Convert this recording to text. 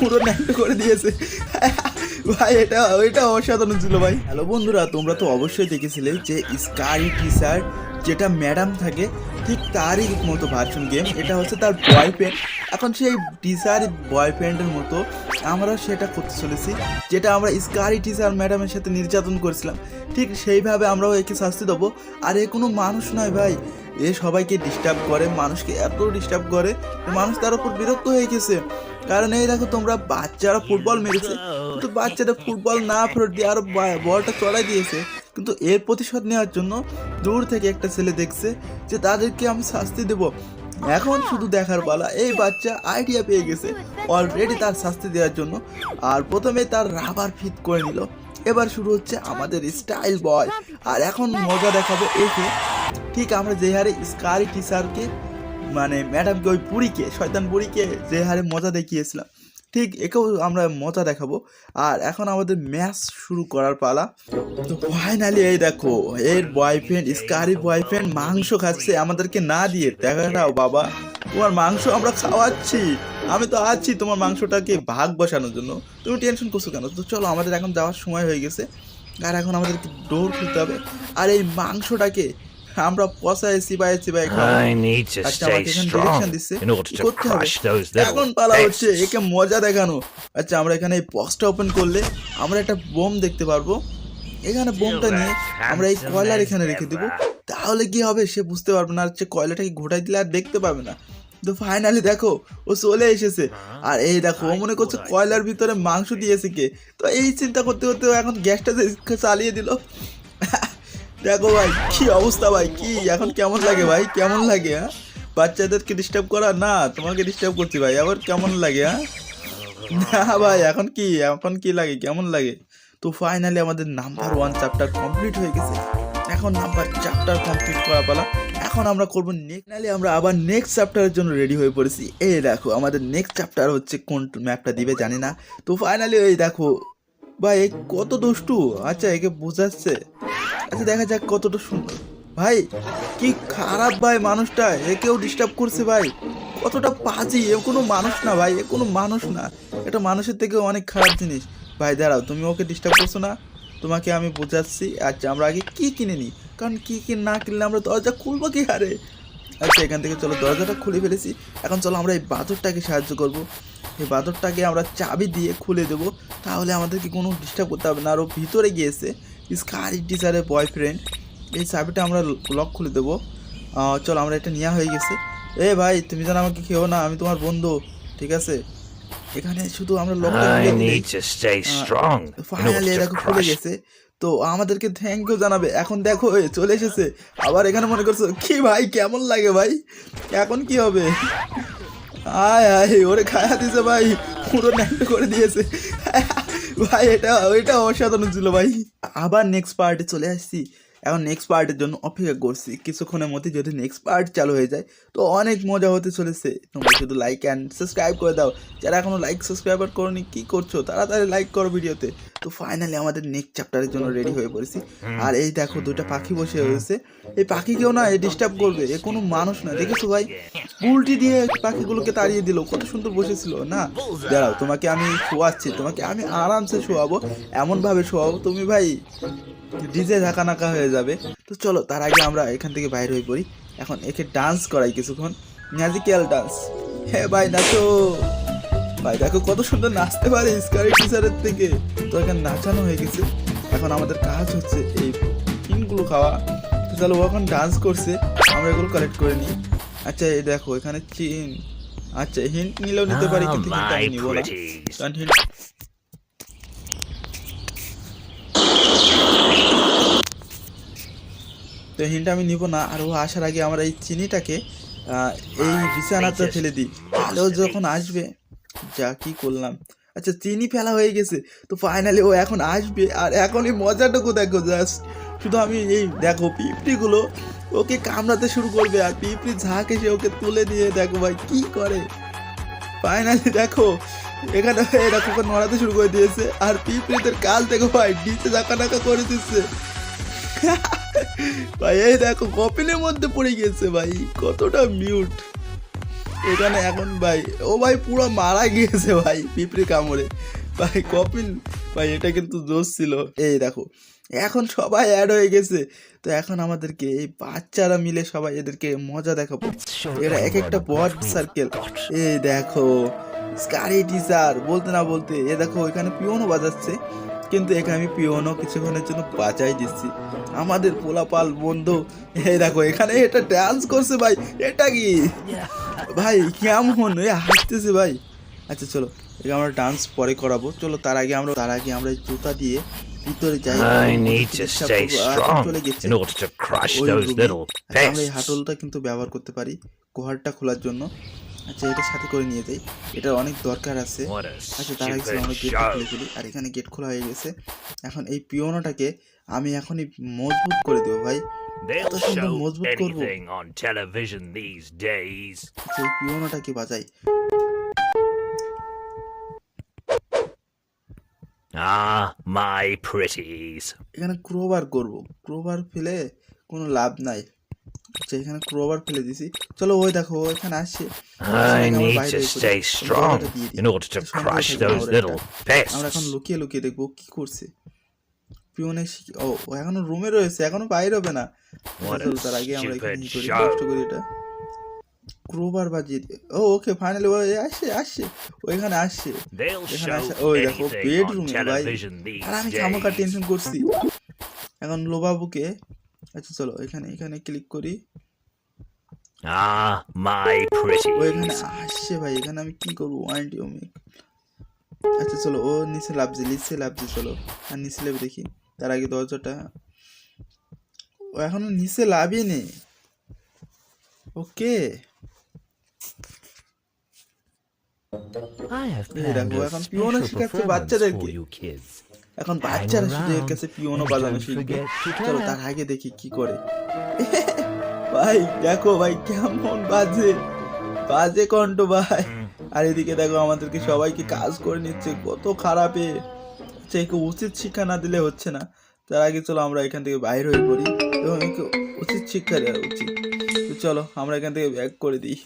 পুরো ন্যাংটো করে দিয়েছে। ভাই, এটা ওইটা অসাধারণ ছিল ভাই। হ্যালো বন্ধুরা, তোমরা তো অবশ্যই দেখেছিলে যে স্কারি টিচার যেটা ম্যাডাম থাকে, ঠিক তারই মতো ভার্সন গেম এটা হচ্ছে তার বয়ফ্রেন্ড এখন সেই টিচার বয়ফ্রেন্ডের মতো আমরা সেটা করতে চলেছি, যেটা আমরা স্কারি টিচার ম্যাডামের সাথে নির্যাতন করেছিলাম। ঠিক সেইভাবে আমরাও একে শাস্তি দেবো। আর এ কোনো মানুষ নয় ভাই। এ সবাইকে ডিস্টার্ব করে, মানুষকে এত ডিস্টার্ব করে মানুষ তার উপর বিরক্ত হয়ে গেছে। কারণ এই দেখো তোমরা বাচ্চারা ফুটবল মেরেছে, কিন্তু বাচ্চারা ফুটবল না ফেরত দিয়ে আরও বা- বলটা চড়াই দিয়েছে। কিন্তু এর প্রতিশোধ নেওয়ার জন্য দূর থেকে একটা ছেলে দেখছে যে তাদেরকে আমি শাস্তি দেব। এখন শুধু দেখার পালা। এই বাচ্চা আইডিয়া পেয়ে গেছে অলরেডি তার শাস্তি দেওয়ার জন্য। আর প্রথমে তার রাবার ফিট করে নিল। এবার শুরু হচ্ছে আমাদের স্টাইল বয় আর এখন মজা দেখাবো একে। ঠিক আমরা যে হারে স্কারি টিচারকে মানে ম্যাডামকে ওই বুড়িকে, শয়তান বুড়িকে যে হারে মজা দেখিয়েছিলাম। ঠিক একেও আমরা মজা দেখাবো। আর এখন আমাদের ম্যাচ শুরু করার পালা। তো ফাইনালি এই দেখো, এর বয়ফ্রেন্ড স্কারি বয়ফ্রেন্ড মাংস খাচ্ছে আমাদেরকে না দিয়ে। দেখাটাও বাবা, তোমার মাংস আমরা খাওয়াচ্ছি। আমি তো আছি তোমার মাংসটাকে ভাগ বসানোর জন্য। তুমি টেনশন করছ কেন? তো চলো, আমাদের এখন যাওয়ার সময় হয়ে গেছে। আর এখন আমাদেরকে ডোর খুলতে হবে। আর এই মাংসটাকে আমরা I need to stay আমাকে এখানে ডিরেকশন strong দিচ্ছে in order to crush those এখন পালা হচ্ছে একে মজা দেখানো। আচ্ছা আমরা এখানে এই বক্সটা ওপেন করলে আমরা একটা বোম দেখতে পারব। এখানে বোমটা নিয়ে আমরা এই কয়লার এখানে রেখে দিব। তাহলে কি হবে? সে বুঝতে পারবে না। হচ্ছে কয়লাটাকে ঘোটাই দিলে আর দেখতে পাবে না। তো ফাইনালি দেখো ও চলে এসেছে। আর এই দেখো ও মনে করছে কয়লার ভিতরে মাংস দিয়েছে কে। তো এই চিন্তা করতে করতে এখন গ্যাসটা চালিয়ে দিল। দেখো ভাই, কি অবস্থা ভাই? কি, এখন কেমন লাগে ভাই? কেমন লাগে হ্যাঁ? বাচ্চাদেরকে ডিস্টার্ব করা? না, তোমাকে ডিস্টার্ব করছি ভাই, আবার কেমন লাগে হ্যাঁ? না ভাই, এখন কি এখন কি লাগে, কেমন লাগে? তো ফাইনালি আমাদের নাম্বার ওয়ান চ্যাপ্টার কমপ্লিট হয়ে গেছে। এখন নাম্বার চ্যাপ্টার কমপ্লিট করা পালা। এখন আমরা করব নেক্সট আমরা আবার নেক্সট চ্যাপ্টারের জন্য রেডি হয়ে পড়েছি। এই দেখো, আমাদের নেক্সট চ্যাপ্টার হচ্ছে কোন ম্যাপটা দিবে জানি না। তো ফাইনালি এই দেখো, ভাই কত দুষ্টু? আচ্ছা একে বোঝাচ্ছে। আচ্ছা দেখা যাক কতটা সুন্দর। ভাই, কি খারাপ ভাই মানুষটা একেও ডিস্টার্ব করছে ভাই। কতটা পাজি, এ কোনো মানুষ না ভাই, এ কোনো মানুষ না। এটা মানুষের থেকে অনেক খারাপ জিনিস। ভাই, দাঁড়াও, তুমি ওকে ডিস্টার্ব করছ না? তোমাকে আমি বোঝাচ্ছি। আচ্ছা আমরা আগে কি কিনে নিই? কারণ কি কি না কিনলে আমরা দরজা খুলবো কি হারে? আচ্ছা এখান থেকে চলো, দরজাটা খুলে ফেলেছি। এখন চলো, আমরা এই বাদরটাকে সাহায্য করব। এই বাদরটাকে আমরা চাবি দিয়ে খুলে দেবো। তাহলে আমাদেরকে কোনো ডিস্টার্ব করতে হবে না। আরও ভিতরে গিয়েছে। স্কারি টিচারের বয়ফ্রেন্ড এই চাবিটা আমরা লক খুলে দেবো। চলো আমরা এটা নেওয়া হয়ে গেছে। এ ভাই তুমি যেন আমাকে খেও না আমি তোমার বন্ধু ঠিক আছে? এখানে শুধু আমরা লকটা ফাইনালি to খুলে গেছে। তো আমাদেরকে থ্যাংক ইউ জানাবে। এখন দেখো চলে এসেছে। আবার এখানে মনে করছ কি ভাই কেমন লাগে ভাই? এখন কি হবে? আয় আয় ওরে খায়া দিছে ভাই। পুরো ন্যাংটো করে দিয়েছে। ভাই এটা ওইটা অসাধারণ ছিল ভাই। আবার নেক্সট পার্টে চলে আসছি। এখন নেক্সট পার্টের জন্য অপেক্ষা করছি। কিছুক্ষণের মধ্যে যদি নেক্সট পার্ট চালু হয়ে যায়, তো অনেক মজা হতে চলেছে। তোমরা শুধু লাইক অ্যান্ড সাবস্ক্রাইব করে দাও। যারা এখনও লাইক সাবস্ক্রাইবার করনি, কি করছ? তাড়াতাড়ি লাইক করো ভিডিওতে। তো ফাইনালি আমাদের নেক্সট চ্যাপ্টারের জন্য রেডি হয়ে পড়েছি। আর এই দেখো দুটা পাখি বসে রয়েছে। এই পাখিকেও না এ ডিস্টার্ব করবে। এ কোনো মানুষ না। দেখেছ ভাই? উল্টি দিয়ে পাখিগুলোকে তাড়িয়ে দিল। কত সুন্দর বসেছিল, না? দাঁড়াও, তোমাকে আমি শোয়াচ্ছি। তোমাকে আমি আরামসে শোয়াবো। এমনভাবে শোয়াবো তুমি ভাই ডিজে নাকা হয়ে যাবে। তো চলো তার আগে আমরা এখান থেকে বাইরে হয়ে পড়ি। এখন একে ডান্স করাই কিছুক্ষণ। ম্যাজিক্যাল ডান্স হ্যাঁ ভাই নাচো। ভাই দেখো কত সুন্দর নাচতে পারে স্কারি টিচারের থেকে। তো এখানে নাচানো হয়ে গেছে। এখন আমাদের কাজ হচ্ছে এই পিনগুলো খাওয়া। তো চলো ও এখন ডান্স করছে। আমরা এগুলো কালেক্ট করে নিই। আচ্ছা এই দেখো এখানে চিন। আচ্ছা হিন্ট নিলেও নিতে পারি কিন্তু হিন্ট আমি নিবো না। কারণ হিন্ট তো হিন্ট আমি নিব না আর ও আসার আগে আমরা এই চিনিটাকে এই বিছানাতে ফেলে দিই। তাহলে ও যখন আসবে যা কি করলাম। আচ্ছা চিনি ফেলা হয়ে গেছে তো ফাইনালি ও এখন আসবে আর এখন এই মজাটুকু দেখো জাস্ট শুধু আমি এই দেখো পিঁপড়িগুলো ওকে কামড়াতে শুরু করবে আর পিঁপড়ি ঝাঁক এসে ওকে তুলে দিয়ে দেখো ভাই কি করে। ফাইনালি দেখো এখানে এরকম করে নড়াতে শুরু করে দিয়েছে আর পিঁপড়িদের কাল দেখো ভাই নিচে জাকা নাকা করে দিচ্ছে। ভাই এই দেখো কপিলের মধ্যে পড়ে গেছে ভাই কতটা মিউট এখানে এখন ভাই ও ভাই পুরো মারা গিয়েছে ভাই পিঁপড়ে কামড়ে। ভাই কপিল ভাই এটা কিন্তু জোশ ছিল। এই দেখো এখন সবাই অ্যাড হয়ে গেছে। তো এখন আমাদেরকে এই বাচ্চারা মিলে সবাই এদেরকে মজা দেখাবো। এরা এক একটা বড সার্কেল এই দেখো স্কারি টিচার বলতে না বলতে এ দেখো এখানে পিওনও বাজাচ্ছে। কিন্তু এখানে আমি পিওনও কিছুক্ষণের জন্য বাজাই দিচ্ছি। আমাদের পোলাপাল বন্ধু এই দেখো এখানে এটা ডান্স করছে ভাই এটা কি? ভাই কেমন? এ হাসতেছে ভাই। আচ্ছা চলো এটা আমরা ডান্স পরে করাবো। চলো তার আগে আমরা তার আগে আমরা জুতা দিয়ে ভিতরে যাই। চলে গেছে। আচ্ছা, আমরা এই হাটলটা কিন্তু ব্যবহার করতে পারি ঘরটা খোলার জন্য। আচ্ছা এটা সাথে করে নিয়ে যাই। এটা অনেক দরকার আছে। আচ্ছা তার আগে আমরা গেটটা খুলে ফেলি। আর এখানে গেট খোলা হয়ে গেছে। এখন এই পিওনোটাকে আমি এখনই মজবুত করে দেবো ভাই। এত সুন্দর মজবুত করব। anything on television আচ্ছা এই পিওনোটাকে বাজাই। Ah, my pretties. এখানে ক্রোবার করব। ক্রোবার ফেলে কোনো লাভ নাই। আচ্ছা এখানে ক্রোবার ফেলে দিছি চলো ওই দেখো এখানে আসছে। I need to stay strong in order to crush those little আমরা এখন pests. লুকিয়ে লুকিয়ে দেখব কি করছে। পিওনে ও ও এখনও রুমে রয়েছে এখনও বাইরে হবে না। তার আগে আমরা এখানে কষ্ট করি এটা। ক্রোবার বাজিয়ে ও ওকে ফাইনালি ও আসছে আসছে। ও এখানে আসছে। এখানে show আসে ওই দেখো বেডরুমে ভাই। আর আমি days. টেনশন করছি। এখন লোবাবুকে আচ্ছা চলো এখানে এখানে ক্লিক করি। Ah, my ও এখানে. আসছে ভাই এখানে আমি কি করব? ওয়ারেন্টি ওমিক আচ্ছা চলো ও নিচে লাভছে নিচে লাভছে চলো। আর নিচে লেবে দেখি তার আগে দরজাটা। ও এখনও নিচে লাভই নেই ওকে I have planned a special for you kids. এখন বাচ্চারা শুধু এর কাছে পিওনো বাজানো শিখবে। চলো তার আগে দেখি কি করে। ভাই দেখো ভাই কেমন বাজে। বাজে কণ্ঠ ভাই। আর এদিকে দেখো আমাদেরকে সবাইকে কাজ করে নিচ্ছে কত খারাপে। আচ্ছা একে উচিত শিক্ষা না দিলে হচ্ছে না। তার আগে চলো আমরা এখান থেকে বাইর হয়ে পড়ি। এবং একে উচিত শিক্ষা দেওয়া উচিত। তো চলো আমরা এখান থেকে ব্যাক করে দিই।